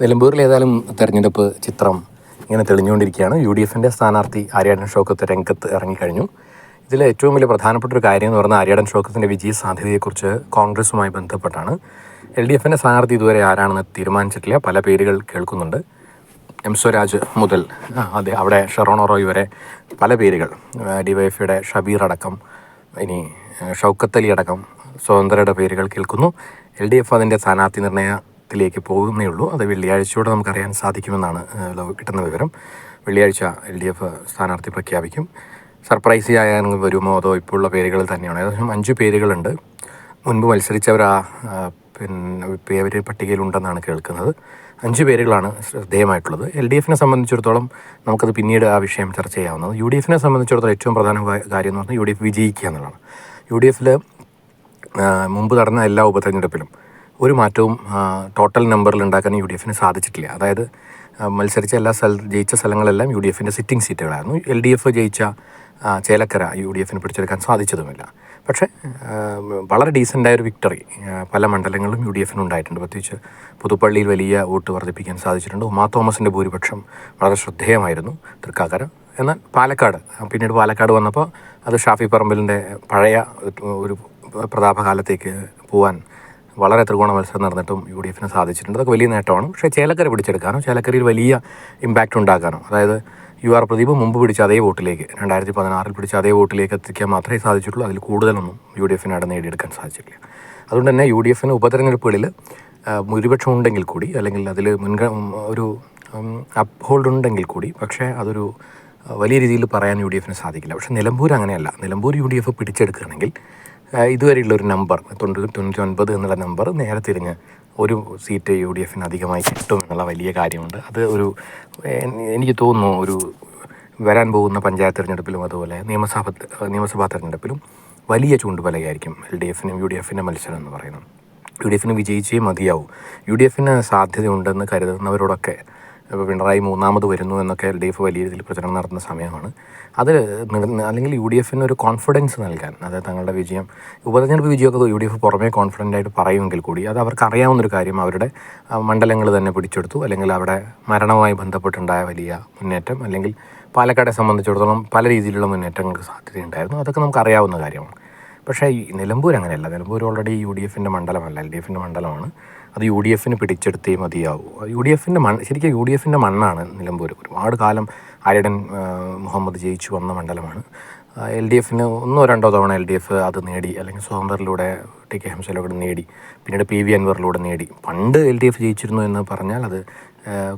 നിലമ്പൂരിൽ ഏതായാലും തെരഞ്ഞെടുപ്പ് ചിത്രം ഇങ്ങനെ തെളിഞ്ഞുകൊണ്ടിരിക്കുകയാണ്. യു ഡി എഫിന്റെ സ്ഥാനാർത്ഥി ആര്യാടൻ ഷോക്കത്ത് രംഗത്ത് ഇറങ്ങിക്കഴിഞ്ഞു. ഇതിൽ ഏറ്റവും വലിയ പ്രധാനപ്പെട്ട ഒരു കാര്യം എന്ന് പറഞ്ഞാൽ ആര്യാടൻ ഷോക്കത്തിന്റെ വിജയ സാധ്യതയെക്കുറിച്ച് കോൺഗ്രസുമായി ബന്ധപ്പെട്ടാണ്. എൽ ഡി എഫിന്റെ സ്ഥാനാർത്ഥി ഇതുവരെ ആരാണെന്ന് തീരുമാനിച്ചിട്ടില്ല. പല പേരുകൾ കേൾക്കുന്നുണ്ട്. എം സ്വരാജ് മുതൽ അതെ അവിടെ ഷെറോണ റോയ് വരെ പല പേരുകൾ. ഡിവൈഎഫിയുടെ ഷബീർ അടക്കം ഇനി ഷൗക്കത്തലി അടക്കം സ്വതന്ത്രയുടെ പേരുകൾ കേൾക്കുന്നു. എൽ ഡി എഫ് അതിന്റെ സ്ഥാനാർത്ഥി നിർണയത്തിലേക്ക് പോകുന്നേ ഉള്ളൂ. അത് വെള്ളിയാഴ്ചയോടെ നമുക്കറിയാൻ സാധിക്കുമെന്നാണ് കിട്ടുന്ന വിവരം. വെള്ളിയാഴ്ച എൽ ഡി എഫ് സ്ഥാനാർത്ഥി പ്രഖ്യാപിക്കും. സർപ്രൈസി ആയാലും വരുമോ അതോ ഇപ്പോഴുള്ള പേരുകൾ തന്നെയാണ്? ഏകദേശം അഞ്ച് പേരുകളുണ്ട്. മുൻപ് മത്സരിച്ചവർ ആ, പിന്നെ പേര് പട്ടികയിലുണ്ടെന്നാണ് കേൾക്കുന്നത്. അഞ്ച് പേരുകളാണ് ശ്രദ്ധേയമായിട്ടുള്ളത്. എൽ ഡി എഫിനെ സംബന്ധിച്ചിടത്തോളം നമുക്കത് പിന്നീട് ആ വിഷയം ചർച്ച ചെയ്യാവുന്നത് യു ഡി എഫിനെ സംബന്ധിച്ചിടത്തോളം ഏറ്റവും പ്രധാന കാര്യം എന്ന് പറഞ്ഞാൽ യു ഡി എഫ് വിജയിക്കുക എന്നുള്ളതാണ്. യു ഡി എഫിൽ മുമ്പ് നടന്ന എല്ലാ ഉപതെരഞ്ഞെടുപ്പിലും ഒരു മാറ്റവും ടോട്ടൽ നമ്പറിൽ ഉണ്ടാക്കാൻ യു ഡി എഫിന് സാധിച്ചിട്ടില്ല. അതായത് മത്സരിച്ച എല്ലാ സ്ഥല ജയിച്ച സ്ഥലങ്ങളെല്ലാം യു ഡി എഫിന്റെ സിറ്റിംഗ് സീറ്റുകളായിരുന്നു എൽ ഡി എഫ് ജയിച്ച ചേലക്കര യു ഡി എഫിന് പിടിച്ചെടുക്കാൻ സാധിച്ചതുമില്ല. പക്ഷേ വളരെ ഡീസന്റായ ഒരു വിക്ടറി പല മണ്ഡലങ്ങളിലും യു ഡി എഫിന് ഉണ്ടായിട്ടുണ്ട്. പ്രത്യേകിച്ച് പുതുപ്പള്ളിയിൽ വലിയ വോട്ട് വർദ്ധിപ്പിക്കാൻ സാധിച്ചിട്ടുണ്ട്. ഉമാ തോമസിന്റെ ഭൂരിപക്ഷം വളരെ ശ്രദ്ധേയമായിരുന്നു തൃക്കാക്കര. എന്നാൽ പാലക്കാട് പിന്നീട് പാലക്കാട് വന്നപ്പോൾ അത് ഷാഫി പറമ്പലിന്റെ പഴയ ഒരു പ്രതാപകാലത്തേക്ക് പോവാൻ വളരെ ത്രികോണ മത്സരം നടന്നിട്ടും യു ഡി എഫിന് സാധിച്ചിട്ടുണ്ട്. അതൊക്കെ വലിയ നേട്ടമാണ്. പക്ഷേ ചേലക്കര പിടിച്ചെടുക്കാനോ ചേലക്കരയിൽ വലിയ ഇമ്പാക്റ്റ് ഉണ്ടാക്കാനോ അതായത് യു ആർ പ്രദീപ് മുമ്പ് പിടിച്ച അതേ വോട്ടിലേക്ക് രണ്ടായിരത്തി പതിനാറിൽ പിടിച്ച അതേ വോട്ടിലേക്ക് എത്തിക്കാൻ മാത്രമേ സാധിച്ചിട്ടുള്ളൂ. അതിൽ കൂടുതലൊന്നും യു ഡി എഫിന് അവിടെ നേടിയെടുക്കാൻ സാധിച്ചിട്ടില്ല. അതുകൊണ്ട് തന്നെ യു ഡി എഫിന് ഉപതെരഞ്ഞെടുപ്പുകളിൽ ഭൂരിപക്ഷം ഉണ്ടെങ്കിൽ കൂടി അല്ലെങ്കിൽ അതിൽ മുൻഗ ഒരു അപ്ഹോൾഡ് ഉണ്ടെങ്കിൽ കൂടി പക്ഷേ അതൊരു വലിയ രീതിയിൽ പറയാൻ യു ഡി എഫിന് സാധിക്കില്ല. പക്ഷേ നിലമ്പൂർ അങ്ങനെയല്ല. നിലമ്പൂർ യു ഡി എഫ് പിടിച്ചെടുക്കുകയാണെങ്കിൽ ഇതുവരെയുള്ള ഒരു നമ്പർ തൊണ്ണൂറ്റി ഒൻപത് എന്നുള്ള നമ്പർ നേരെ തിരിഞ്ഞ് ഒരു സീറ്റ് യു ഡി എഫിന് അധികമായി കിട്ടും എന്നുള്ള വലിയ കാര്യമുണ്ട്. അത് ഒരു എനിക്ക് തോന്നുന്നു ഒരു വരാൻ പോകുന്ന പഞ്ചായത്ത് തിരഞ്ഞെടുപ്പിലും അതുപോലെ നിയമസഭ നിയമസഭാ തിരഞ്ഞെടുപ്പിലും വലിയ ചൂണ്ടുപലയായിരിക്കും എൽ ഡി എഫിനും യു ഡി എഫിന്റെ മത്സരം എന്ന് പറയുന്നത്. യു ഡി എഫിന് വിജയിച്ചേ മതിയാവും. യു ഡി എഫിന് സാധ്യതയുണ്ടെന്ന് കരുതുന്നവരോടൊക്കെ ഇപ്പോൾ പിണറായി മൂന്നാമത് വരുന്നു എന്നൊക്കെ എൽ ഡി എഫ് വലിയ രീതിയിൽ പ്രചരണം നടത്തുന്ന സമയമാണ്. അത് അല്ലെങ്കിൽ യു ഡി എഫിന് ഒരു കോൺഫിഡൻസ് നൽകാൻ അതായത് തങ്ങളുടെ വിജയം ഉപതെരഞ്ഞെടുപ്പ് വിജയമൊക്കെ യു ഡി എഫ് പുറമേ കോൺഫിഡന്റ് ആയിട്ട് പറയുമെങ്കിൽ കൂടി അത് അവർക്ക് അറിയാവുന്നൊരു കാര്യം അവരുടെ മണ്ഡലങ്ങൾ തന്നെ പിടിച്ചെടുത്തു. അല്ലെങ്കിൽ അവിടെ മരണവുമായി ബന്ധപ്പെട്ടുണ്ടായ വലിയ മുന്നേറ്റം അല്ലെങ്കിൽ പാലക്കാടെ സംബന്ധിച്ചിടത്തോളം പല രീതിയിലുള്ള മുന്നേറ്റങ്ങൾക്ക് സാധ്യതയുണ്ടായിരുന്നു. അതൊക്കെ നമുക്ക് അറിയാവുന്ന കാര്യമാണ്. പക്ഷേ ഈ നിലമ്പൂർ അങ്ങനെയല്ല. നിലമ്പൂർ ഓൾറെഡി യു ഡി എഫിന്റെ മണ്ഡലമല്ല. എൽ ഡി എഫിന്റെ മണ്ഡലമാണ്. അത് യു ഡി എഫിന് പിടിച്ചെടുത്തേ മതിയാവൂ. യു ഡി എഫിന്റെ മണ്ണ് ശരിക്കും യു ഡി എഫിന്റെ മണ്ണാണ് നിലമ്പൂർ ഒരുപാട് കാലം ആര്യടൻ മുഹമ്മദ് ജയിച്ചു വന്ന മണ്ഡലമാണ്. എൽ ഡി എഫിന് ഒന്നോ രണ്ടോ തവണ എൽ ഡി എഫ് അത് നേടി അല്ലെങ്കിൽ സ്വതന്ത്രരിലൂടെ ടി കെ ഹംസയിലൂടെ നേടി പിന്നീട് പി വി അൻവറിലൂടെ നേടി. പണ്ട് എൽ ഡി എഫ് ജയിച്ചിരുന്നു എന്ന് പറഞ്ഞാൽ അത്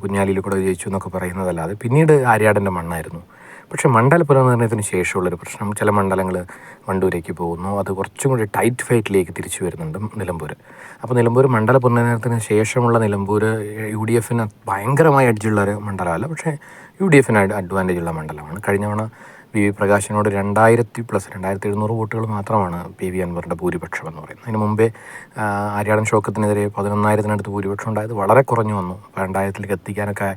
കുഞ്ഞാലിയിൽ കൂടെ ജയിച്ചു എന്നൊക്കെ പറയുന്നതല്ലാതെ പിന്നീട് ആര്യാടന്റെ മണ്ണായിരുന്നു. പക്ഷേ മണ്ഡല പുനർനിർണയത്തിന് ശേഷമുള്ളൊരു പ്രശ്നം. ചില മണ്ഡലങ്ങൾ വണ്ടൂരേക്ക് പോകുന്നു. അത് കുറച്ചും കൂടി ടൈറ്റ് ഫൈറ്റിലേക്ക് തിരിച്ചു വരുന്നുണ്ട് നിലമ്പൂർ അപ്പോൾ നിലമ്പൂർ മണ്ഡല പുനർനിർണയത്തിന് ശേഷമുള്ള നിലമ്പൂർ യു ഡി എഫിന് ഭയങ്കരമായി അഡ്ജുള്ള ഒരു മണ്ഡലമല്ല. പക്ഷേ യു ഡി എഫിന് അഡ്വാന്റേജ് ഉള്ള മണ്ഡലമാണ്. കഴിഞ്ഞ തവണ വി വി പ്രകാശിനോട് രണ്ടായിരത്തി പ്ലസ് രണ്ടായിരത്തി എഴുന്നൂറ് വോട്ടുകൾ മാത്രമാണ് പി വി അൻവറിന്റെ ഭൂരിപക്ഷം എന്ന് പറയുന്നത്. അതിന് മുമ്പേ ആര്യാടൻ ഷോക്കത്തിനെതിരെ പതിനൊന്നായിരത്തിനടുത്ത് ഭൂരിപക്ഷം ഉണ്ടായത് വളരെ കുറഞ്ഞു വന്നു. രണ്ടായിരത്തിലേക്ക് എത്തിക്കാനൊക്കെ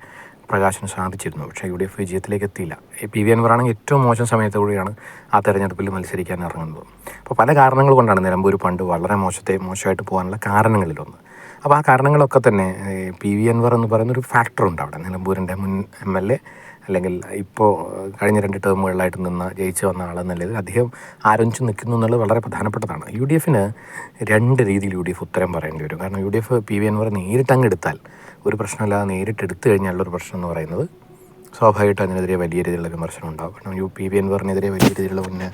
പ്രകാശിന് സാധിച്ചിരുന്നു. പക്ഷേ യു ഡി എഫ് വിജയത്തിലേക്ക് എത്തിയില്ല പി വി അൻവറാണെങ്കിൽ ഏറ്റവും മോശം സമയത്തോടെയാണ് ആ തെരഞ്ഞെടുപ്പിൽ മത്സരിക്കാൻ ഇറങ്ങുന്നത്. അപ്പോൾ പല കാരണങ്ങൾ കൊണ്ടാണ് നിലമ്പൂർ പണ്ട് വളരെ മോശത്തെ മോശമായിട്ട് പോകാനുള്ള കാരണങ്ങളിലൊന്ന്. അപ്പോൾ ആ കാരണങ്ങളൊക്കെ തന്നെ പി വി അൻവർ എന്ന് പറയുന്ന ഒരു ഫാക്ടറുണ്ട് അവിടെ. നിലമ്പൂരിന്റെ മുൻ എം എൽ എ അല്ലെങ്കിൽ ഇപ്പോൾ കഴിഞ്ഞ രണ്ട് ടേമുകളിലായിട്ട് നിന്ന് ജയിച്ചു വന്ന ആളെന്നുള്ളത് അദ്ദേഹം ആരംഭിച്ച് നിൽക്കുന്നു എന്നുള്ളത് വളരെ പ്രധാനപ്പെട്ടതാണ്. യു ഡി എഫിന് രണ്ട് രീതിയിൽ യു ഡി എഫ് ഉത്തരം പറയേണ്ടി വരും. കാരണം U D F P V Anwar നേരിട്ട് ഒരു പ്രശ്നമല്ലാതെ നേരിട്ട് എടുത്തു കഴിഞ്ഞാലുള്ള ഒരു പ്രശ്നം എന്ന് പറയുന്നത് സ്വാഭാവികമായിട്ടും അതിനെതിരെ വലിയ രീതിയിലുള്ള വിമർശനം ഉണ്ടാകും കാരണം യു പി വി എൻവറിനെതിരെ വലിയ രീതിയിലുള്ള പിന്നെ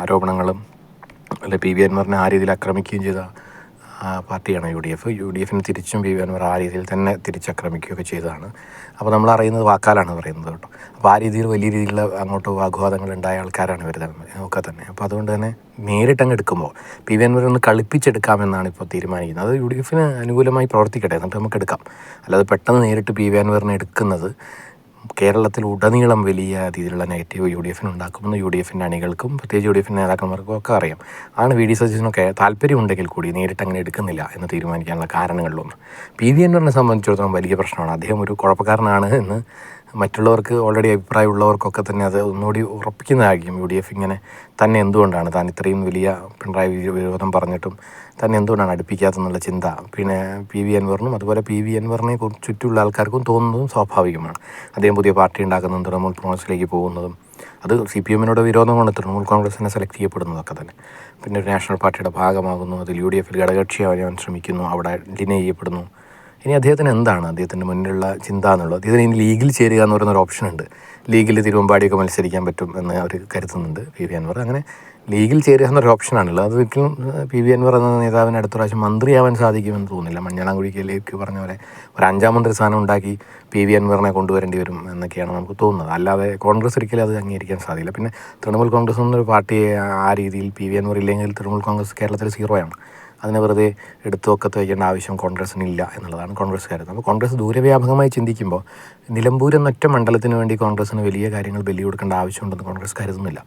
ആരോപണങ്ങളും അല്ലെ പി വി എൻവറിനെ ആ രീതിയിൽ ആക്രമിക്കുകയും ചെയ്ത പാർട്ടിയാണ് U D F U D എഫിന് തിരിച്ചും പി വി അൻവർ ആ രീതിയിൽ തന്നെ തിരിച്ചാക്രമിക്കുകയൊക്കെ ചെയ്തതാണ്. അപ്പോൾ നമ്മൾ അറിയുന്നത് വാക്കാലാണ് പറയുന്നത് കേട്ടോ. അപ്പോൾ ആ രീതിയിൽ വലിയ രീതിയിലുള്ള അങ്ങോട്ട് വാഗ്വാദങ്ങൾ ഉണ്ടായ ആൾക്കാരാണ് ഇവർ ഒക്കെ തന്നെ. അപ്പോൾ അതുകൊണ്ട് തന്നെ നേരിട്ടങ്ങ് എടുക്കുമ്പോൾ പി വി അൻവർ ഒന്ന് കളിപ്പിച്ചെടുക്കാമെന്നാണ് ഇപ്പോൾ തീരുമാനിക്കുന്നത്. അത് യു ഡി എഫിന് അനുകൂലമായി പ്രവർത്തിക്കട്ടെ. എന്നിട്ട് നമുക്ക് എടുക്കാം. അല്ലാതെ പെട്ടെന്ന് നേരിട്ട് പി വി അൻവറിനെ എടുക്കുന്നത് കേരളത്തിൽ ഉടനീളം വലിയ രീതിയിലുള്ള നെഗറ്റീവ് യു ഡി എഫിന് ഉണ്ടാക്കുമെന്ന് യു ഡി എഫിന്റെ അണികൾക്കും പ്രത്യേകിച്ച് യു ഡി എഫിന്റെ നേതാക്കന്മാർക്കും ഒക്കെ അറിയാം. ആണ് വി ഡി സജീഷനൊക്കെ താല്പര്യമുണ്ടെങ്കിൽ കൂടി നേരിട്ട് അങ്ങനെ എടുക്കുന്നില്ല എന്ന് തീരുമാനിക്കാനുള്ള കാരണങ്ങളിലൊന്ന്. പി വി അൻവറിനെ സംബന്ധിച്ചിടത്തോളം വലിയ പ്രശ്നമാണ്. അദ്ദേഹം ഒരു കുഴപ്പക്കാരനാണ് എന്ന് മറ്റുള്ളവർക്ക് ഓൾറെഡി അഭിപ്രായമുള്ളവർക്കൊക്കെ തന്നെ അത് ഒന്നുകൂടി ഉറപ്പിക്കുന്നതായിരിക്കും യു ഡി എഫ് ഇങ്ങനെ തന്നെ എന്തുകൊണ്ടാണ് താൻ ഇത്രയും വലിയ പിണറായി വിരോധം പറഞ്ഞിട്ടും തന്നെ എന്തുകൊണ്ടാണ് അടുപ്പിക്കാത്തെന്നുള്ള ചിന്ത? പിന്നെ പി വി അൻവറിനും അതുപോലെ പി വി അൻവറിനെ ചുറ്റുമുള്ള ആൾക്കാർക്കും തോന്നുന്നതും സ്വാഭാവികമാണ്. അദ്ദേഹം പുതിയ പാർട്ടി ഉണ്ടാക്കുന്നതും തൃണമൂൽ കോൺഗ്രസിലേക്ക് പോകുന്നതും അത് സി പി എമ്മിനോട് വിരോധം കൊണ്ട് തൃണമൂൽ കോൺഗ്രസിനെ സെലക്ട് ചെയ്യപ്പെടുന്നതൊക്കെ തന്നെ. പിന്നെ ഒരു നാഷണൽ പാർട്ടിയുടെ ഭാഗമാകുന്നു. അതിൽ യു ഡി എഫിൽ ഘടകകക്ഷിയാവാൻ ശ്രമിക്കുന്നു. അവിടെ ഡിനൈ ചെയ്യപ്പെടുന്നു. ഇനി അദ്ദേഹത്തിന് എന്താണ്? അദ്ദേഹത്തിന്റെ മുന്നിലുള്ള ചിന്ത എന്നുള്ളത്. അദ്ദേഹത്തിന് ഇനി ലീഗിൽ ചേരുക എന്ന് പറയുന്ന ഒരു ഓപ്ഷൻ ഉണ്ട്. ലീഗിൽ തിരുവമ്പാടിയൊക്കെ മത്സരിക്കാൻ പറ്റും എന്ന് അവർ കരുതുന്നുണ്ട് പി വി അൻവർ. അങ്ങനെ ലീഗിൽ ചേരുക എന്നൊരു ഓപ്ഷനാണുള്ളത് അത് ഒരിക്കലും പി വി അൻവർ എന്ന നേതാവിന് അടുത്ത പ്രാവശ്യം മന്ത്രിയാവാൻ സാധിക്കുമെന്ന് തോന്നുന്നില്ല. മഞ്ഞളാംകുഴിക്കലേക്ക് പറഞ്ഞ പോലെ ഒരു അഞ്ചാം മന്ത്രി സ്ഥാനം ഉണ്ടാക്കി പി വി അൻവറിനെ കൊണ്ടുവരേണ്ടി വരും എന്നൊക്കെയാണ് നമുക്ക് തോന്നുന്നത്. അല്ലാതെ കോൺഗ്രസ് ഒരിക്കലും അത് അംഗീകരിക്കാൻ സാധിക്കില്ല. പിന്നെ തൃണമൂൽ കോൺഗ്രസ് എന്നൊരു പാർട്ടിയെ ആ രീതിയിൽ പി വി അൻവർ ഇല്ലെങ്കിൽ തൃണമൂൽ കോൺഗ്രസ് കേരളത്തിൽ സീറോയാണ് അതിനെ വെറുതെ എടുത്തു ഒക്കത്ത് വയ്ക്കേണ്ട ആവശ്യം കോൺഗ്രസ്സിനില്ല എന്നുള്ളതാണ് കോൺഗ്രസ്സുകാർ അപ്പോൾ കോൺഗ്രസ് ദൂരവ്യാപകമായി ചിന്തിക്കുമ്പോൾ നിലമ്പൂർ എന്നൊറ്റ മണ്ഡലത്തിന് വേണ്ടി കോൺഗ്രസ്സിന് വലിയ കാര്യങ്ങൾ ബലി കൊടുക്കേണ്ട ആവശ്യമുണ്ടെന്ന് കോൺഗ്രസ് കരുതുന്നില്ല.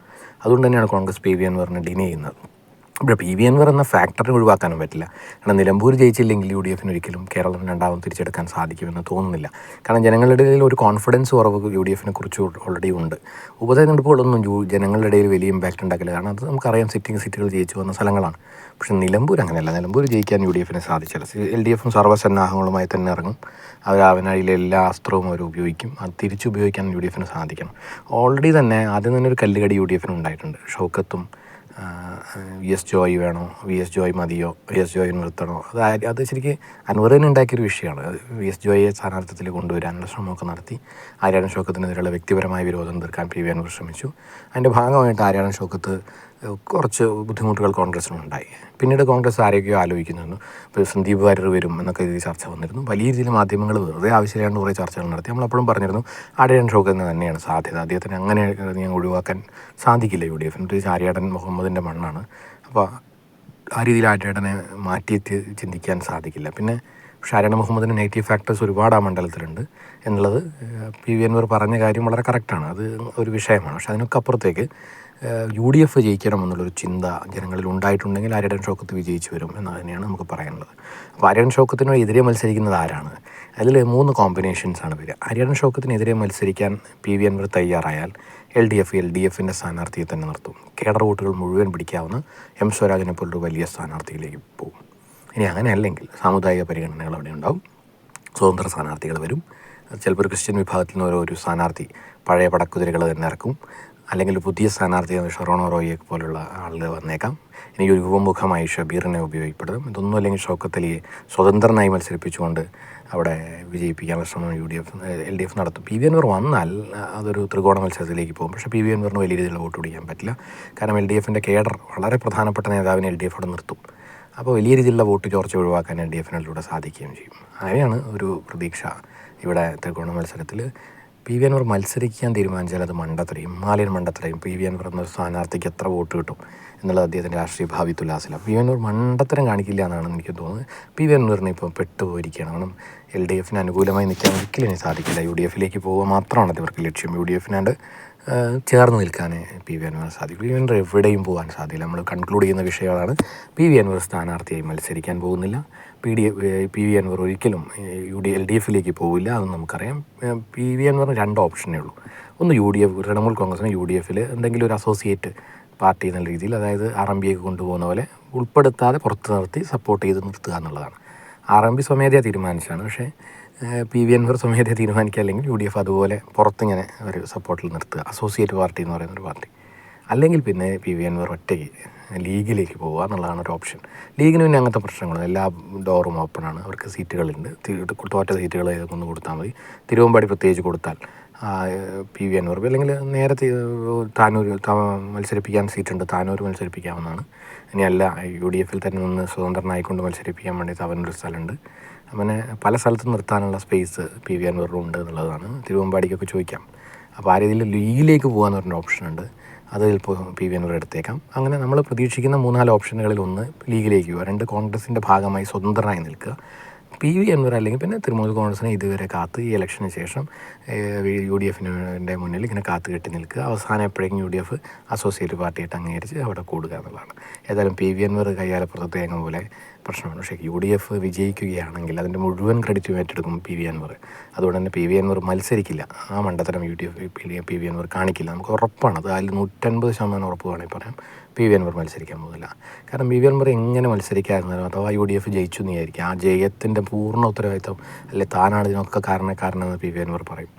അതുകൊണ്ട് തന്നെയാണ് കോൺഗ്രസ് പി വി എന്ന് പറഞ്ഞ് ഡിനേ ചെയ്യുന്നത്. ഇവിടെ പി വി എൻവർ എന്ന ഫാക്ടറി ഒഴിവാക്കാനും പറ്റില്ല. കാരണം നിലമ്പൂർ ജയിച്ചില്ലെങ്കിൽ യു ഡി എഫിന് ഒരിക്കലും കേരളം രണ്ടാമത് തിരിച്ചെടുക്കാൻ സാധിക്കുമെന്ന് തോന്നുന്നില്ല. കാരണം ജനങ്ങളുടെ ഇടയിൽ ഒരു കോൺഫിഡൻസ് കുറവ് യു ഡി എഫിനെ കുറിച്ച് ഓൾറെഡി ഉണ്ട്. ഉപതെരഞ്ഞെടുപ്പുകളൊന്നും ജനങ്ങളുടെ ഇടയിൽ വലിയ ഇമ്പാക്റ്റ് ഉണ്ടാക്കില്ല. കാരണം അത് നമുക്കറിയാം സിറ്റിംഗ് സീറ്റുകൾ ജയിച്ചു വന്ന സ്ഥലങ്ങളാണ്. പക്ഷെ നിലമ്പൂർ അങ്ങനെയല്ല. നിലമ്പൂർ ജയിക്കാൻ യു ഡി എഫിനെ സാധിച്ചില്ല. എൽ ഡി എഫും സർവസന്നാഹങ്ങളുമായി തന്നെ ഇറങ്ങും. അവർ അവനാഴിയിലെ എല്ലാ അസ്ത്രവും അവർ ഉപയോഗിക്കും. അത് തിരിച്ചുപയോഗിക്കാൻ യു ഡി എഫിന് സാധിക്കണം. ഓൾറെഡി തന്നെ ആദ്യം തന്നെ ഒരു കല്ലുകടി യു ഡി എഫിന് ഉണ്ടായിട്ടുണ്ട്. ഷൗക്കത്തും വി എസ് ജോയ് വേണോ? വി എസ് ജോയ് മതിയോ? വി എസ് ജോയ് നിർത്തണോ? അത് അത് ശരിക്കും അൻവർ തന്നെ ഉണ്ടാക്കിയൊരു വിഷയമാണ്. വി എസ് ജോയെ സ്ഥാനാർത്ഥത്തിൽ കൊണ്ടുവരാനുള്ള ശ്രമമൊക്കെ നടത്തി ആര്യാടൻ ഷോക്കത്തിനെതിരെയുള്ള വ്യക്തിപരമായ വിരോധം തീർക്കാൻ പി വി അൻവർ ശ്രമിച്ചു. അതിന്റെ ഭാഗമായിട്ട് ആര്യാടൻ ഷോക്കത്ത് കുറച്ച് ബുദ്ധിമുട്ടുകൾ കോൺഗ്രസ്സിനുണ്ടായി. പിന്നീട് കോൺഗ്രസ് ആരോഗ്യം ആലോചിക്കുന്നു ഇപ്പോൾ സന്ദീപ് വാര്യർ വരും എന്നൊക്കെ രീതിയിൽ ചർച്ച വന്നിരുന്നു. വലിയ രീതിയിൽ മാധ്യമങ്ങൾ വെറുതെ ആവശ്യമില്ലാണ്ട് കുറേ ചർച്ചകൾ നടത്തി. നമ്മളപ്പോഴും പറഞ്ഞിരുന്നു ആര്യാടൻ എന്ന് തന്നെയാണ് സാധ്യത. അദ്ദേഹത്തിന് അങ്ങനെ ഞാൻ ഒഴിവാക്കാൻ സാധിക്കില്ല യു ഡി എഫ് എന്നിട്ട് ആര്യാടൻ മുഹമ്മദിന്റെ മണ്ണാണ്. അപ്പോൾ ആ രീതിയിൽ ആര്യാടനെ മാറ്റിയെത്തി ചിന്തിക്കാൻ സാധിക്കില്ല. പിന്നെ ഷാരണ മുഹമ്മദിന്റെ നെഗറ്റീവ് ഫാക്ടേഴ്സ് ഒരുപാട് ആ മണ്ഡലത്തിലുണ്ട് എന്നുള്ളത് പി വി അൻവർ പറഞ്ഞ കാര്യം വളരെ കറക്റ്റാണ്. അത് ഒരു വിഷയമാണ്. പക്ഷെ അതിനൊക്കെ അപ്പുറത്തേക്ക് യു ഡി എഫ് ജയിക്കണം എന്നുള്ളൊരു ചിന്ത ജനങ്ങളിൽ ഉണ്ടായിട്ടുണ്ടെങ്കിൽ ആര്യടൻ ഷോക്കത്ത് വിജയിച്ചു വരും എന്ന് തന്നെയാണ് നമുക്ക് പറയാനുള്ളത്. അപ്പോൾ ആര്യടൻ ഷോക്കത്തിന് എതിരെ മത്സരിക്കുന്നത് ആരാണ്? അതിൽ മൂന്ന് കോമ്പിനേഷൻസ് ആണ് വരിക. ആര്യടൻ ഷോക്കത്തിനെതിരെ മത്സരിക്കാൻ പി വി അൻവർ തയ്യാറായാൽ L D F L D എഫിന്റെ സ്ഥാനാർത്ഥിയെ തന്നെ നിർത്തും. കേഡർ വോട്ടുകൾ മുഴുവൻ പിടിക്കാവുന്ന എം സ്വരാജിനെ പോലൊരു വലിയ സ്ഥാനാർത്ഥിയിലേക്ക് പോകും. ഇനി അങ്ങനെ അല്ലെങ്കിൽ സാമുദായിക പരിഗണനകൾ അവിടെ ഉണ്ടാവും. സ്വതന്ത്ര സ്ഥാനാർത്ഥികൾ വരും. ചിലപ്പോൾ ഒരു ക്രിസ്ത്യൻ വിഭാഗത്തിൽ നിന്ന് ഓരോ ഒരു സ്ഥാനാർത്ഥി പഴയ പടക്കുതിരകൾ തന്നെ ഇറക്കും. അല്ലെങ്കിൽ പുതിയ സ്ഥാനാർത്ഥി ഷൊറോണോ റോയെ പോലുള്ള ആളുകൾ വന്നേക്കാം. എനിക്ക് ഒരു ഉപമുഖമായി ഷബീറിനെ ഉപയോഗപ്പെടുത്തും ഇതൊന്നും അല്ലെങ്കിൽ ഷോക്കത്തലിയെ സ്വതന്ത്രനായി മത്സരിപ്പിച്ചുകൊണ്ട് അവിടെ വിജയിപ്പിക്കാനുള്ള ശ്രമം U D F L D F നടത്തും. പി വി അൻവർ വന്നാൽ അതൊരു ത്രികോണ മത്സരത്തിലേക്ക് പോകും. പക്ഷേ പി വി അൻവറിന് വലിയ രീതിയിലുള്ള വോട്ട് പിടിക്കാൻ പറ്റില്ല. കാരണം എൽ ഡി എഫിന്റെ കേഡർ വളരെ പ്രധാനപ്പെട്ട നേതാവിനെ എൽ ഡി എഫ് അവിടെ നിർത്തും. അപ്പോൾ വലിയ രീതിയിലുള്ള വോട്ട് ചോർച്ച ഒഴിവാക്കാൻ എൽ ഡി എഫിനിലൂടെ സാധിക്കുകയും ചെയ്യും. അങ്ങനെയാണ് ഒരു പ്രതീക്ഷ ഇവിടെ ത്രികോണ മത്സരത്തിൽ. പി വി അൻവർ മത്സരിക്കാൻ തീരുമാനിച്ചാൽ അത് മണ്ടത്തരയും മാലിയൻ മണ്ടത്തരയും പി വി അൻവർ എന്ന സ്ഥാനാർത്ഥിക്ക് എത്ര വോട്ട് കിട്ടും എന്നുള്ളത് അദ്ദേഹത്തിന്റെ രാഷ്ട്രീയ ഭാവി തുലാസിലാണ്. പി വി അൻവർ മണ്ടത്തരം കാണിക്കില്ല എന്നാണ് എനിക്ക് തോന്നുന്നത്. പി വി അൻവറിനെ ഇപ്പോൾ പെട്ടുപോയിരിക്കുകയാണ്. കാരണം എൽ ഡി എഫിന് അനുകൂലമായി നിൽക്കാൻ ഒരിക്കലും സാധിക്കില്ല. യു ഡി എഫിലേക്ക് പോവുക മാത്രമാണ് ഇവർക്ക് ലക്ഷ്യം. യു ഡി എഫിനാണ്ട് ചേർന്ന് നിൽക്കാൻ പി വി അൻവർ സാധിക്കും. ഇവൻ എവിടെയും പോകാൻ സാധ്യത നമ്മൾ കൺക്ലൂഡ് ചെയ്യുന്ന വിഷയമാണ് പി വി അൻവർ സ്ഥാനാർത്ഥിയായി മത്സരിക്കാൻ പോകുന്നില്ല. P D P V Anwar ഒരിക്കലും യു ഡി എൽ ഡി എഫിലേക്ക് പോവില്ല അത് നമുക്കറിയാം. പി വി അൻവറിന് രണ്ട് ഓപ്ഷനേ ഉള്ളൂ. ഒന്ന് യു ഡി എഫ് തൃണമൂൽ കോൺഗ്രസിന് യു ഡി എഫിൽ എന്തെങ്കിലും ഒരു അസോസിയേറ്റ് പാർട്ടി എന്നുള്ള രീതിയിൽ അതായത് ആർ എം ബിയൊക്കെ കൊണ്ടുപോകുന്ന പോലെ ഉൾപ്പെടുത്താതെ പുറത്ത് നിർത്തി സപ്പോർട്ട് ചെയ്ത് നിർത്തുക എന്നുള്ളതാണ്. ആർ എം ബി സ്വമേധയാ തീരുമാനിച്ചാണ് പക്ഷേ പി വി അൻവർ സ്വമേധ തീരുമാനിക്കുക. അല്ലെങ്കിൽ യു ഡി എഫ് അതുപോലെ പുറത്തിങ്ങനെ ഒരു സപ്പോർട്ടിൽ നിർത്തുക. അസോസിയേറ്റ് പാർട്ടി എന്ന് പറയുന്ന ഒരു പാർട്ടി അല്ലെങ്കിൽ പിന്നെ പി വി അൻവർ ഒറ്റയ്ക്ക് ലീഗിലേക്ക് പോകുക എന്നുള്ളതാണ് ഒരു ഓപ്ഷൻ ലീഗിന് പിന്നെ അങ്ങനത്തെ പ്രശ്നങ്ങളും എല്ലാ ഡോറും ഓപ്പണാണ് അവർക്ക് സീറ്റുകളുണ്ട്. തോറ്റ സീറ്റുകൾ ഒന്ന് കൊടുത്താൽ മതി. തിരുവമ്പാടി പ്രത്യേകിച്ച് കൊടുത്താൽ പി വി അൻവർ അല്ലെങ്കിൽ നേരത്തെ താനൂർ മത്സരിപ്പിക്കാൻ സീറ്റുണ്ട്. താനൂർ മത്സരിപ്പിക്കാവുന്നതാണ്. ഇനി അല്ല യു ഡി എഫിൽ തന്നെ നിന്ന് സ്വതന്ത്രനായിക്കൊണ്ട് മത്സരിപ്പിക്കാൻ വേണ്ടിയിട്ട് അവനൊരു സ്ഥലമുണ്ട്. അങ്ങനെ പല സ്ഥലത്തും നിർത്താനുള്ള സ്പേസ് പി വി അൻവറിനും ഉണ്ട് എന്നുള്ളതാണ്. തിരുവമ്പാടിക്കൊക്കെ ചോദിക്കാം. അപ്പോൾ ആ രീതിയിൽ ലീഗിലേക്ക് പോകാന്ന് പറഞ്ഞ ഓപ്ഷൻ ഉണ്ട്. അത് ചിലപ്പോൾ പി വി അൻവർ എടുത്തേക്കാം. അങ്ങനെ നമ്മൾ പ്രതീക്ഷിക്കുന്ന മൂന്നാൽ ഓപ്ഷനുകളിൽ ഒന്ന് ലീഗിലേക്ക് പോവുക. രണ്ട് കോൺഗ്രസിന്റെ ഭാഗമായി സ്വതന്ത്രനായി നിൽക്കുക. പി വി അൻവർ അല്ലെങ്കിൽ പിന്നെ തൃണമൂൽ കോൺഗ്രസിനെ ഇതുവരെ കാത്ത് ഈ ഇലക്ഷന് ശേഷം യു ഡി എഫിന്റെ മുന്നിൽ ഇങ്ങനെ കാത്ത് കെട്ടി നിൽക്കുക. അവസാനം എപ്പോഴേക്കും യു ഡി എഫ് അസോസിയേറ്റ് പാർട്ടിയായിട്ട് അംഗീകരിച്ച് അവിടെ കൂടുക എന്നുള്ളതാണ്. ഏതായാലും പി വി അൻവർ കയ്യാലപ്പുറത്ത് തേങ്ങ പോലെ പ്രശ്നമാണ്. പക്ഷേ യു ഡി എഫ് വിജയിക്കുകയാണെങ്കിൽ അതിന്റെ മുഴുവൻ ക്രെഡിറ്റും ഏറ്റെടുക്കും പി വി അൻവർ. അതുകൊണ്ട് തന്നെ പി വി അൻവർ മത്സരിക്കില്ല. ആ മണ്ടത്തരം U D F P V Anwar കാണിക്കില്ല. നമുക്ക് ഉറപ്പാണ്. അത് അതിൽ നൂറ്റൻപത് ശതമാനം ഉറപ്പ് വേണമെങ്കിൽ പറയാം. പി വി അൻവർ മത്സരിക്കാൻ പോകുന്നില്ല. കാരണം പി വി അൻവർ എങ്ങനെ മത്സരിക്കാമായിരുന്നു അഥവാ യു ഡി എഫ് ജയിച്ചു എന്ന് ആയിരിക്കും ആ ജയത്തിന്റെ പൂർണ ഉത്തരവാദിത്വം അല്ലെ താനാണ് ഇതിനൊക്കെ കാരണക്കാരനെന്ന് പി വി അൻവർ പറയും.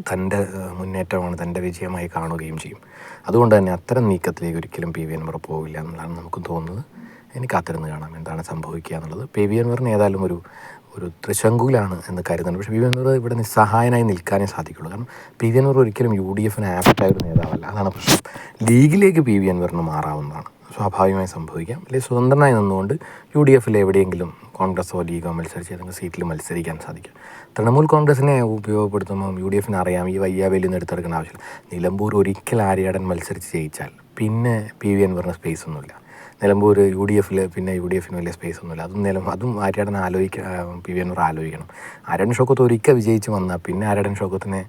തന്റെ മുന്നേറ്റമാണ് തന്റെ വിജയമായി കാണുകയും ചെയ്യും. അതുകൊണ്ട് തന്നെ അത്തരം നീക്കത്തിലേക്ക് ഒരിക്കലും പി വി അൻവർ പോവില്ല എന്നുള്ളതാണ് നമുക്ക് തോന്നുന്നത്. ഇനി കാത്തിരുന്ന് കാണാം എന്താണ് സംഭവിക്കുക എന്നുള്ളത്. പി. വി. അൻവറിന് ഏതായാലും ഒരു ഒരു തൃശങ്കുലാണ് എന്ന് കരുതുന്നു പക്ഷേ പി. വി. അൻവർ ഇവിടെ നിസ്സഹായനായി നിൽക്കാനേ സാധിക്കുള്ളൂ. കാരണം പി. വി. അൻവർ ഒരിക്കലും യു ഡി എഫിന് ആപ്റ്റായ നേതാവല്ല. അതാണ് പ്രശ്നം. ലീഗിലേക്ക് പി. വി. അൻവറിന് മാറാവുന്നതാണ്. സ്വാഭാവികമായി സംഭവിക്കാം. അല്ലെങ്കിൽ സ്വതന്ത്രനായി നിന്നുകൊണ്ട് യു ഡി എഫിൽ എവിടെയെങ്കിലും കോൺഗ്രസ്സോ ലീഗോ മത്സരിച്ച് ഏതെങ്കിലും സീറ്റിൽ മത്സരിക്കാൻ സാധിക്കും. തൃണമൂൽ കോൺഗ്രസിനെ ഉപയോഗപ്പെടുത്തുമ്പോൾ യു ഡി എഫിന് അറിയാം. ഈ വയ്യാവേലിൽ നിന്ന് എടുത്തെടുക്കേണ്ട ആവശ്യമില്ല. നിലമ്പൂർ ഒരിക്കൽ ആര്യാടൻ മത്സരിച്ച് ജയിച്ചാൽ പിന്നെ പി. വി. അൻവറിന് സ്പേസ് ഒന്നുമില്ല. നിലമ്പൂർ യു ഡി എഫിൽ പിന്നെ യു ഡി എഫിന് വലിയ സ്പേസ് ഒന്നുമില്ല. അതും നിലം അതും ആര്യാടൻ ആലോചിക്ക പി വി എന്നൂർ ആലോചിക്കണം. ആര്യാടൻ ഷോക്കത്ത് ഒരിക്കൽ വിജയിച്ച് വന്നാൽ പിന്നെ ആര്യാടൻ ഷോക്കത്തിനെ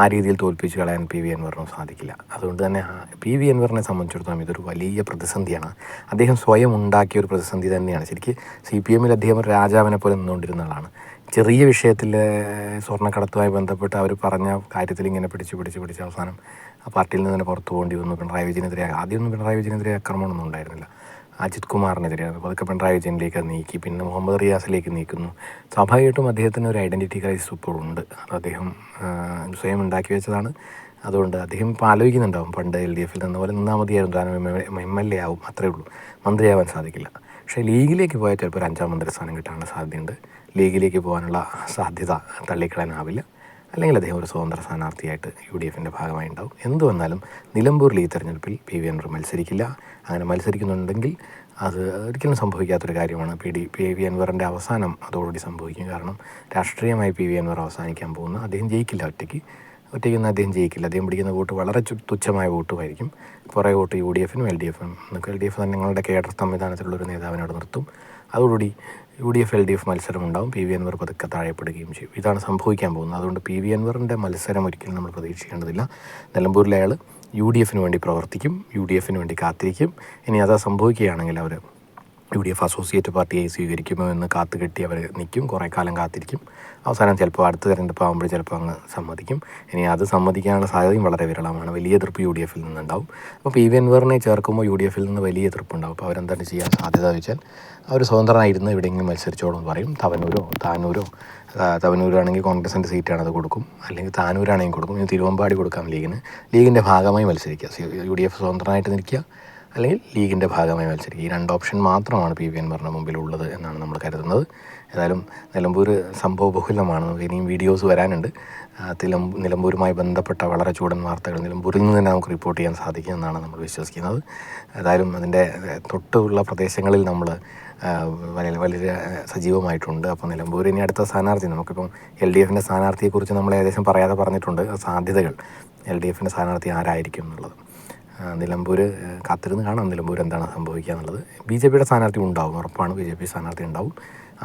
ആ രീതിയിൽ തോൽപ്പിച്ച് കളയാൻ പി വി എൻവറിനും സാധിക്കില്ല. അതുകൊണ്ട് തന്നെ പി വി എൻവറിനെ സംബന്ധിച്ചിടത്തോളം ഇതൊരു വലിയ പ്രതിസന്ധിയാണ്. അദ്ദേഹം സ്വയം ഉണ്ടാക്കിയ ഒരു പ്രതിസന്ധി തന്നെയാണ്. ശരിക്കും സി പി എമ്മിൽ അദ്ദേഹം രാജാവിനെ പോലെ നിന്നുകൊണ്ടിരുന്ന ആളാണ്. ചെറിയ വിഷയത്തിൽ സ്വർണക്കടത്തുമായി ബന്ധപ്പെട്ട് അവർ പറഞ്ഞ കാര്യത്തിൽ ഇങ്ങനെ പിടിച്ച് പിടിച്ച് പിടിച്ച് അവസാനം ആ പാർട്ടിയിൽ നിന്ന് തന്നെ പുറത്തു പോകേണ്ടി വന്നു. പിണറായി വിജയനെതിരെ ആദ്യമൊന്നും പിണറായി വിജയനെതിരെ ആക്രമണമൊന്നും ഉണ്ടായിരുന്നില്ല. അജിത് കുമാറിനെതിരെ. പതുക്കെ പിണറായി വിജയനിലേക്ക് നീക്കി. പിന്നെ മുഹമ്മദ് റിയാസിലേക്ക് നീക്കുന്നു. സ്വാഭാവികമായിട്ടും അദ്ദേഹത്തിന് ഒരു ഐഡന്റിറ്റി ക്രൈസിസ് ഇപ്പോൾ ഉണ്ട് അത് അദ്ദേഹം സ്വയം ഉണ്ടാക്കി വെച്ചതാണ്. അതുകൊണ്ട് അദ്ദേഹം ഇപ്പോൾ ആലോചിക്കുന്നുണ്ടാവും. പണ്ട് എൽ ഡി എഫിൽ നിന്ന പോലെ നിന്നാൽ മതിയായിരുന്നു. താനും എം എൽ എ ആവും. അത്രേ ഉള്ളൂ. മന്ത്രിയാവാൻ സാധിക്കില്ല. പക്ഷേ ലീഗിലേക്ക് പോയാൽ ചിലപ്പോൾ ഒരു അഞ്ചാം മന്ത്രി സ്ഥാനം കിട്ടാനുള്ള സാധ്യതയുണ്ട്. ലീഗിലേക്ക് പോകാനുള്ള സാധ്യത തള്ളിക്കളയാനാവില്ല. അല്ലെങ്കിൽ അദ്ദേഹം ഒരു സ്വതന്ത്ര സ്ഥാനാർത്ഥിയായിട്ട് യു ഡി എഫിന്റെ ഭാഗമായി ഉണ്ടാവും എന്ത് വന്നാലും നിലമ്പൂരിൽ ഈ തെരഞ്ഞെടുപ്പിൽ പി വി അൻവർ മത്സരിക്കില്ല. അങ്ങനെ മത്സരിക്കുന്നുണ്ടെങ്കിൽ അത് ഒരിക്കലും സംഭവിക്കാത്തൊരു കാര്യമാണ്. പി ഡി പി വി അൻവറിന്റെ അവസാനം അതോടുകൂടി സംഭവിക്കും. കാരണം രാഷ്ട്രീയമായി പി വി അൻവർ അവസാനിക്കാൻ പോകുന്നു അദ്ദേഹം ജയിക്കില്ല ഒറ്റയ്ക്ക്. ഒറ്റയ്ക്ക് നിന്ന് അദ്ദേഹം ജയിക്കില്ല. അദ്ദേഹം പിടിക്കുന്ന വോട്ട് വളരെ തുച്ഛമായ വോട്ടുമായിരിക്കും. കുറേ വോട്ട് യു ഡി എഫിനും എൽ ഡി എഫിനും. എൽ ഡി എഫ് തന്നെ നിങ്ങളുടെ കേഡർ സംവിധാനത്തിലുള്ളൊരു നേതാവിനോട് നിർത്തും. അതോടുകൂടി U D F L D F മത്സരം ഉണ്ടാവും പി വി അൻവർ പതുക്കെ താഴെപ്പെടുകയും ചെയ്യും. ഇതാണ് സംഭവിക്കാൻ പോകുന്നത്. അതുകൊണ്ട് പി വി അൻവറിന്റെ മത്സരം ഒരിക്കലും നമ്മൾ പ്രതീക്ഷിക്കേണ്ടതില്ല. നിലമ്പൂരിലെ അയാൾ യു ഡി എഫിന് വേണ്ടി പ്രവർത്തിക്കും. യു ഡി എഫിന് വേണ്ടി കാത്തിരിക്കും. ഇനി അത് സംഭവിക്കുകയാണെങ്കിൽ അവർ യു ഡി എഫ് അസോസിയേറ്റ് പാർട്ടിയായി സ്വീകരിക്കുമോ എന്ന് കാത്തുകെട്ടി അവർ നിൽക്കും. കുറേ കാലം കാത്തിരിക്കും. അവസാനം ചിലപ്പോൾ അടുത്ത തെരഞ്ഞെടുപ്പ് ആകുമ്പോൾ ചിലപ്പോൾ അങ്ങ് സമ്മതിക്കും. ഇനി അത് സമ്മതിക്കാനുള്ള സാധ്യതയും വളരെ വിരളമാണ്. വലിയ എതിർപ്പ് യു ഡി എഫിൽ നിന്നുണ്ടാവും. അപ്പോൾ പി വി അൻവറിനെ ചേർക്കുമ്പോൾ യു ഡി എഫിൽ നിന്ന് വലിയ എതിർപ്പുണ്ടാവും. അപ്പോൾ അവരെന്താണ് ചെയ്യാൻ സാധ്യത വെച്ചാൽ അവർ സ്വതന്ത്രനായിരുന്നു എവിടെയെങ്കിലും മത്സരിച്ചോളൂ എന്ന് പറയും. തവനൂരോ താനൂരോ തവനൂരാണെങ്കിൽ കോൺഗ്രസിന്റെ സീറ്റാണ് അത് കൊടുക്കും. അല്ലെങ്കിൽ താനൂരാണെങ്കിൽ കൊടുക്കും. ഇനി തിരുവമ്പാടി കൊടുക്കാം ലീഗിന്. ലീഗിന്റെ ഭാഗമായി മത്സരിക്കുക. യു ഡി എഫ് സ്വതന്ത്രമായിട്ട് നിൽക്കുക. അല്ലെങ്കിൽ ലീഗിന്റെ ഭാഗമായി മത്സരിക്കുക. ഈ രണ്ട് ഓപ്ഷൻ മാത്രമാണ് പി വി അൻവറിന്റെ മുമ്പിലുള്ളത് എന്നാണ് നമ്മൾ കരുതുന്നത്. ഏതായാലും നിലമ്പൂർ സംഭവബഹുലമാണ് നമുക്ക് ഇനിയും വീഡിയോസ് വരാനുണ്ട്. തിലം നിലമ്പൂരുമായി ബന്ധപ്പെട്ട വളരെ ചൂടൻ വാർത്തകൾ നിലമ്പൂരിൽ നിന്ന് തന്നെ നമുക്ക് റിപ്പോർട്ട് ചെയ്യാൻ സാധിക്കുമെന്നാണ് നമ്മൾ വിശ്വസിക്കുന്നത്. ഏതായാലും അതിന്റെ തൊട്ടുള്ള പ്രദേശങ്ങളിൽ നമ്മൾ വളരെ സജീവമായിട്ടുണ്ട്. അപ്പോൾ നിലമ്പൂർ ഇനി അടുത്ത സ്ഥാനാർത്ഥി നമുക്കിപ്പം എൽ ഡി എഫിന്റെ സ്ഥാനാർത്ഥിയെക്കുറിച്ച് നമ്മൾ ഏകദേശം പറയാതെ പറഞ്ഞിട്ടുണ്ട് സാധ്യതകൾ. എൽ ഡി എഫിന്റെ സ്ഥാനാർത്ഥി ആരായിരിക്കും എന്നുള്ളത്. നിലമ്പൂർ കാത്തിരുന്ന് കാണാം നിലമ്പൂർ എന്താണ് സംഭവിക്കുക എന്നുള്ളത്. ബി ജെ പിയുടെ സ്ഥാനാർത്ഥി ഉണ്ടാവും ഉറപ്പാണ് ബി ജെ പി സ്ഥാനാർത്ഥി ഉണ്ടാവും.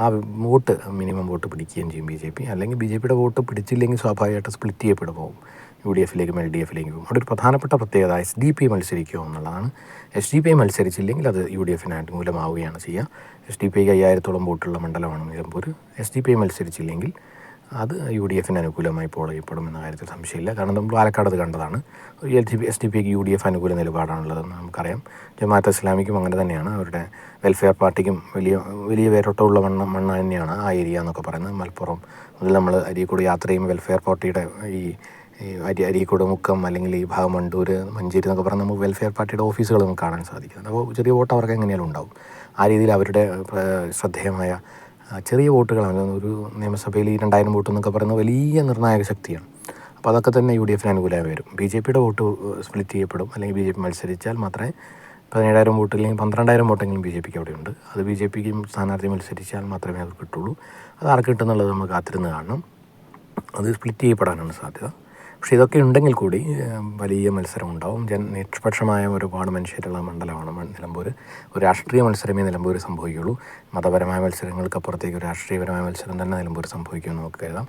ആ വോട്ട് മിനിമം വോട്ട് പിടിക്കുകയും ചെയ്യും ബി ജെ പി. അല്ലെങ്കിൽ ബി ജെ പിയുടെ വോട്ട് പിടിച്ചില്ലെങ്കിൽ സ്വാഭാവികമായിട്ട് സ്പ്ലിറ്റ് ചെയ്യപ്പെടും. പോകും യു ഡി എഫിലേക്കും എൽ ഡി എഫിലേക്കും അവിടെ ഒരു പ്രധാനപ്പെട്ട പ്രത്യേകത എസ് ഡി പി മത്സരിക്കുമോ എന്നുള്ളതാണ്. എസ് ഡി പി മത്സരിച്ചില്ലെങ്കിൽ അത് യു ഡി എഫിന് അനുകൂലമാവുകയാണ് ചെയ്യുക എസ് ഡി പിക്ക് അയ്യായിരത്തോളം വോട്ടുള്ള മണ്ഡലമാണ് നിലമ്പൂർ. എസ് ഡി പി മത്സരിച്ചില്ലെങ്കിൽ അത് യു ഡി എഫിന് അനുകൂലമായി പോൾ ചെയ്യപ്പെടും എന്ന കാര്യത്തിൽ സംശയമില്ല. കാരണം നമ്മൾ പാലക്കാട് അത് കണ്ടതാണ്. L D P S D പിക്ക് യു ഡി എഫ് അനുകൂല നിലപാടാണുള്ളതെന്ന് നമുക്കറിയാം. ജമാഅത്ത് ഇസ്ലാമിക്കും അങ്ങനെ തന്നെയാണ്. അവരുടെ വെൽഫെയർ പാർട്ടിക്കും വലിയ വലിയ വേരോട്ടമുള്ള മണ്ണ് മണ്ണ് തന്നെയാണ് ആ ഏരിയ എന്നൊക്കെ പറയുന്നത്. മലപ്പുറം മുതൽ നമ്മൾ അരീക്കോട് യാത്ര ചെയ്യുമ്പോൾ വെൽഫെയർ പാർട്ടിയുടെ ഈ ഈ അരി അരീക്കോട് അല്ലെങ്കിൽ ഈ ഭാഗം മണ്ടൂർ മഞ്ചേരി എന്നൊക്കെ പറഞ്ഞാൽ നമുക്ക് വെൽഫെയർ പാർട്ടിയുടെ ഓഫീസുകൾ നമുക്ക് കാണാൻ സാധിക്കുന്നുണ്ട് അപ്പോൾ ചെറിയ വോട്ട് അവർക്ക് എങ്ങനെയാലും ഉണ്ടാവും. ആ രീതിയിൽ അവരുടെ ശ്രദ്ധേയമായ ചെറിയ വോട്ടുകളാണ്. ഒരു നിയമസഭയിൽ ഈ രണ്ടായിരം വോട്ട് എന്നൊക്കെ പറയുന്നത് വലിയ നിർണായക ശക്തിയാണ്. അപ്പോൾ അതൊക്കെ തന്നെ യു ഡി എഫിന് അനുകൂലമായി വരും. ബി ജെ പിയുടെ വോട്ട് സ്പ്ലിറ്റ് ചെയ്യപ്പെടും. അല്ലെങ്കിൽ ബി ജെ പി മത്സരിച്ചാൽ മാത്രമേ പതിനേഴായിരം വോട്ട് അല്ലെങ്കിൽ പന്ത്രണ്ടായിരം വോട്ടെങ്കിലും ബി ജെ പിക്ക് അവിടെയുണ്ട് അത് ബി ജെ പിക്കും സ്ഥാനാർത്ഥി മത്സരിച്ചാൽ മാത്രമേ അത് കിട്ടുള്ളൂ. അത് ആർക്ക് കിട്ടുന്നുള്ളത് നമ്മൾ കാത്തിരുന്ന് കാണണം. അത് സ്പ്ലിറ്റ് ചെയ്യപ്പെടാനാണ് സാധ്യത. പക്ഷേ ഇതൊക്കെ ഉണ്ടെങ്കിൽ കൂടി വലിയ മത്സരം ഉണ്ടാവും ജൻ നിഷ്പക്ഷമായ ഒരുപാട് മനുഷ്യരുള്ള മണ്ഡലമാണ് നിലമ്പൂർ. ഒരു രാഷ്ട്രീയ മത്സരമേ നിലമ്പൂർ സംഭവിക്കുകയുള്ളൂ മതപരമായ മത്സരങ്ങൾക്കപ്പുറത്തേക്ക് ഒരു രാഷ്ട്രീയപരമായ മത്സരം തന്നെ നിലമ്പൂർ സംഭവിക്കുമെന്ന് നമുക്ക് കരുതാം.